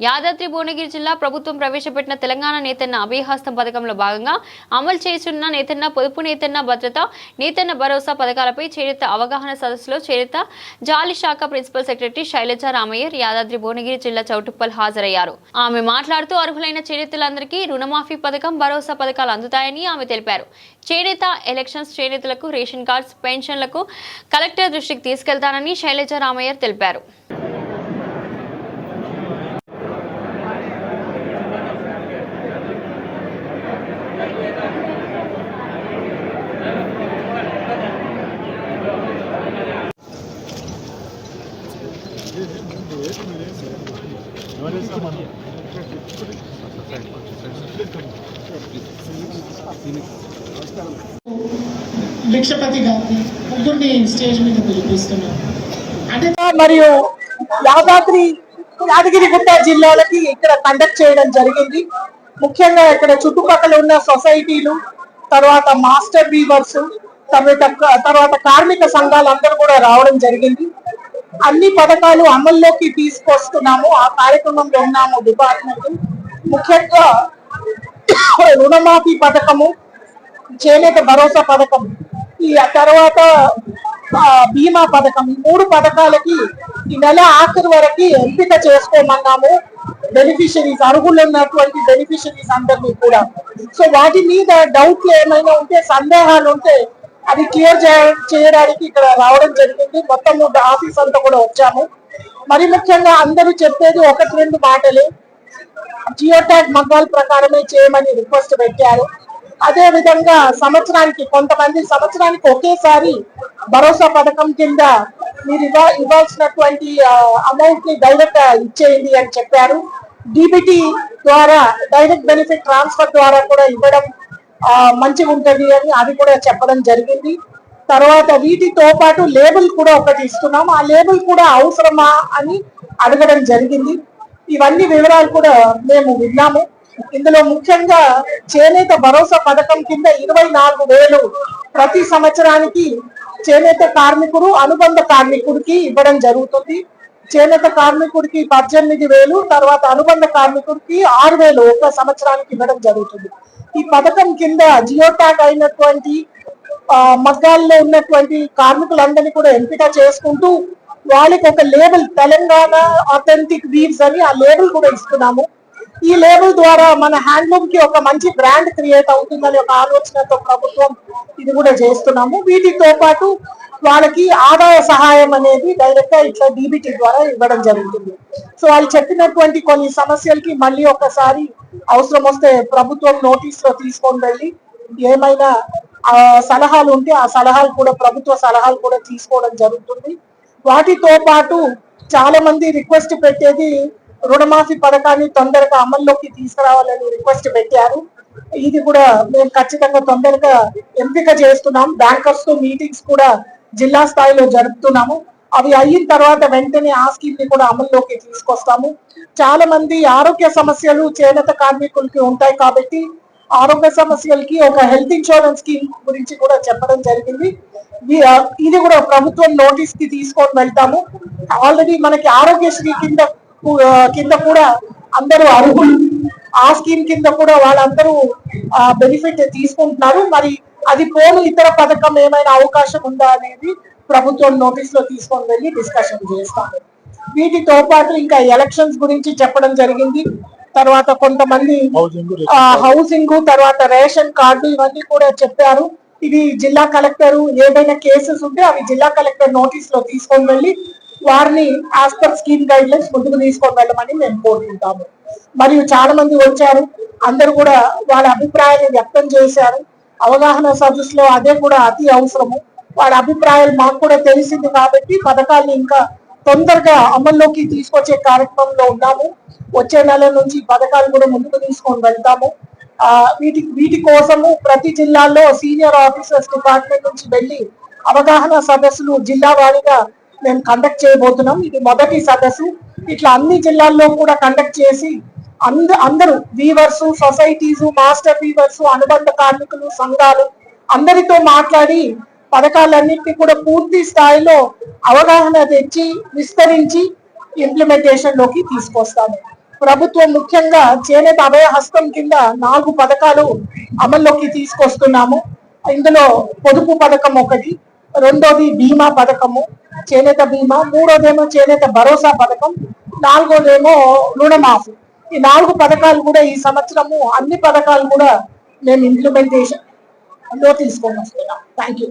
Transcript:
యాదాద్రి భువనగిరి జిల్లా ప్రభుత్వం ప్రవేశపెట్టిన తెలంగాణ నేతన్న అభయహస్తం పథకంలో భాగంగా అమలు చేస్తున్న నేతన్న పొదుపు నేతన్న భద్రత నేతన్న భరోసా పథకాలపై చేరిత అవగాహన సదస్సులో చేరిత జాలి శాఖ ప్రిన్సిపల్ సెక్రటరీ శైలజ రామయ్యర్ యాదాద్రి భువనగిరి జిల్లా చౌటుప్పల్ హాజరయ్యారు. ఆమె మాట్లాడుతూ అర్హులైన చేరితలందరికీ రుణమాఫీ పథకం భరోసా పథకాలు అందుతాయని ఆమె తెలిపారు. చేనేత ఎలక్షన్స్ చేనేతలకు రేషన్ కార్డ్స్ పెన్షన్లకు కలెక్టర్ దృష్టికి తీసుకెళ్తానని శైలజ రామయ్యర్ తెలిపారు. భిక్షపతి గారిని ముగ్గురిని స్టేజ్ మీద పిలిపిస్తున్నాం. అంటే మరియు యాదాద్రి యాదగిరిగుట్ట జిల్లాలకి ఇక్కడ కండక్ట్ చేయడం జరిగింది. ముఖ్యంగా ఇక్కడ చుట్టుపక్కల ఉన్న సొసైటీలు తర్వాత మాస్టర్ వీవర్స్ తర్వాత తర్వాత కార్మిక సంఘాలు అందరూ కూడా రావడం జరిగింది. అన్ని పథకాలు అమల్లోకి తీసుకొస్తున్నాము. ఆ కార్యక్రమంలో ఉన్నాము డిపార్ట్మెంట్. ముఖ్యంగా రుణమాఫీ పథకము చేనేత భరోసా పథకం ఈ తర్వాత బీమా పథకం ఈ మూడు పథకాలకి ఈ నెల ఆఖరి వరకు ఎంపిక చేసుకోమన్నాము. బెనిఫిషరీస్ అర్హులు ఉన్నటువంటి బెనిఫిషరీస్ అందరినీ కూడా. సో వాటి మీద డౌట్లు ఏమైనా ఉంటే సందేహాలు ఉంటే అది క్లియర్ చేయడానికి ఇక్కడ రావడం జరిగింది. మొత్తం ఆఫీస్ అంతా కూడా వచ్చాము. మరి ముఖ్యంగా అందరూ చెప్పేది ఒకటి రెండు మాటలే. జియో ట్యాగ్ మగ్గాల ప్రకారమే చేయమని రిక్వెస్ట్ పెట్టారు. అదే విధంగా సంవత్సరానికి కొంతమంది సంవత్సరానికి ఒకేసారి భరోసా పథకం కింద మీరు ఇవ్వ ఇవ్వాల్సినటువంటి అమౌంట్ని డైరెక్ట్ ఇచ్చేయండి అని చెప్పారు. డిబిటీ ద్వారా డైరెక్ట్ బెనిఫిట్ ట్రాన్స్ఫర్ ద్వారా కూడా ఇవ్వడం మంచిగా ఉంటుంది అని అది కూడా చెప్పడం జరిగింది. తర్వాత వీటితో పాటు లేబుల్ కూడా ఒకటి ఇస్తున్నాం. ఆ లేబుల్ కూడా అవసరమా అని అడగడం జరిగింది. ఇవన్నీ వివరాలు కూడా మేము విన్నాము. ఇందులో ముఖ్యంగా చేనేత భరోసా పథకం కింద ఇరవై నాలుగు వేలు ప్రతి సంవత్సరానికి చేనేత కార్మికుడు అనుబంధ కార్మికుడికి ఇవ్వడం జరుగుతుంది. చేనేత కార్మికుడికి పద్దెనిమిది వేలు తర్వాత అనుబంధ కార్మికుడికి ఆరు వేలు ఒక సంవత్సరానికి ఇవ్వడం జరుగుతుంది. ఈ పథకం కింద జియో ట్యాగ్ అయినటువంటి మగ్గాల్లో ఉన్నటువంటి కార్మికులందరినీ కూడా ఎంపిక చేసుకుంటూ వాళ్ళకి ఒక లేబుల్ తెలంగాణ అథెంటిక్ వీవ్స్ అని ఆ లేబుల్ కూడా ఇస్తున్నాము. ఈ లేబుల్ ద్వారా మన హ్యాండ్లూమ్కి ఒక మంచి బ్రాండ్ క్రియేట్ అవుతుందని ఒక ఆలోచనతో ప్రభుత్వం ఇది కూడా చేస్తున్నాము. వీటితో పాటు వాళ్ళకి ఆదాయ సహాయం అనేది డైరెక్ట్గా ఇట్లా డీబీటీ ద్వారా ఇవ్వడం జరుగుతుంది. సో వాళ్ళు చెప్పినటువంటి కొన్ని సమస్యలకి మళ్ళీ ఒకసారి అవసరం వస్తే ప్రభుత్వం నోటీస్లో తీసుకొని వెళ్ళి ఏమైనా ఆ సలహాలు ఉంటే ఆ సలహాలు కూడా ప్రభుత్వ సలహాలు కూడా తీసుకోవడం జరుగుతుంది. వాటితో పాటు చాలా మంది రిక్వెస్ట్ పెట్టేది రుణమాఫీ పథకాన్ని తొందరగా అమల్లోకి తీసుకురావాలని రిక్వెస్ట్ పెట్టారు. ఇది కూడా మేము ఖచ్చితంగా తొందరగా ఎంపిక చేస్తున్నాం. బ్యాంకర్స్తో మీటింగ్స్ కూడా జిల్లా స్థాయిలో జరుపుతున్నాము. అవి అయిన తర్వాత వెంటనే ఆ స్కీమ్ని కూడా అమల్లోకి తీసుకొస్తాము. చాలా మంది ఆరోగ్య సమస్యలు చేనేత కార్మికులకి ఉంటాయి కాబట్టి ఆరోగ్య సమస్యలకి ఒక హెల్త్ ఇన్సూరెన్స్ స్కీమ్ గురించి కూడా చెప్పడం జరిగింది. ఇది- కూడా ప్రభుత్వం నోటీస్కి తీసుకొని వెళ్తాము. ఆల్రెడీ మనకి ఆరోగ్యశ్రీ కింద కింద కూడా అందరూ అర్హులు. ఆ స్కీమ్ కింద కూడా వాళ్ళందరూ బెనిఫిట్ తీసుకుంటున్నారు. మరి అది పోను ఇతర పథకం ఏమైనా అవకాశం ఉందా అనేది ప్రభుత్వం నోటీస్లో తీసుకొని వెళ్ళి డిస్కషన్ చేస్తాము. వీటితో పాటు ఇంకా ఎలక్షన్స్ గురించి చెప్పడం జరిగింది. తర్వాత కొంతమంది హౌసింగ్ తర్వాత రేషన్ కార్డు ఇవన్నీ కూడా చెప్పారు. ఇది జిల్లా కలెక్టర్ ఏదైనా కేసెస్ ఉంటే అవి జిల్లా కలెక్టర్ నోటీస్లో తీసుకొని వెళ్ళి వారిని as per scheme guidelines ముందుకు తీసుకొని వెళ్ళమని మేము కోరుకుంటాము. మరియు చాలా మంది వచ్చారు. అందరూ కూడా వాళ్ళ అభిప్రాయాన్ని వ్యక్తం చేశారు. అవగాహన సదస్సులో అదే కూడా అతి అవసరము. వాడి అభిప్రాయాలు మాకు కూడా తెలిసింది కాబట్టి పథకాన్ని ఇంకా తొందరగా అమల్లోకి తీసుకొచ్చే కార్యక్రమంలో ఉన్నాము. వచ్చే నెల నుంచి పథకాలు కూడా ముందుకు తీసుకొని వెళ్తాము. ఆ వీటి వీటి కోసము ప్రతి జిల్లాల్లో సీనియర్ ఆఫీసర్స్ డిపార్ట్మెంట్ నుంచి వెళ్ళి అవగాహన సదస్సులు జిల్లా వారీగా మేము కండక్ట్ చేయబోతున్నాం. ఇది మొదటి సదస్సు. ఇట్లా అన్ని జిల్లాల్లో కూడా కండక్ట్ చేసి అంద అందరూ వీవర్స్ సొసైటీస్ మాస్టర్ వీవర్స్ అనుబంధ కార్మికులు సంఘాలు అందరితో మాట్లాడి పథకాలన్నింటినీ కూడా పూర్తి స్థాయిలో అవగాహన తెచ్చి విస్తరించి ఇంప్లిమెంటేషన్లోకి తీసుకొస్తాము. ప్రభుత్వం ముఖ్యంగా చేనేత అభయ హస్తం కింద నాలుగు పథకాలు అమల్లోకి తీసుకొస్తున్నాము. ఇందులో పొదుపు పథకం ఒకటి రెండోది బీమా పథకము చేనేత బీమా మూడోదేమో చేనేత భరోసా పథకం నాలుగోదేమో రుణమాఫీ. ఈ నాలుగు పథకాలు కూడా ఈ సంవత్సరము అన్ని పథకాలు కూడా మేము ఇంప్లిమెంటేషన్లో తీసుకొని వస్తున్నాం. Thank you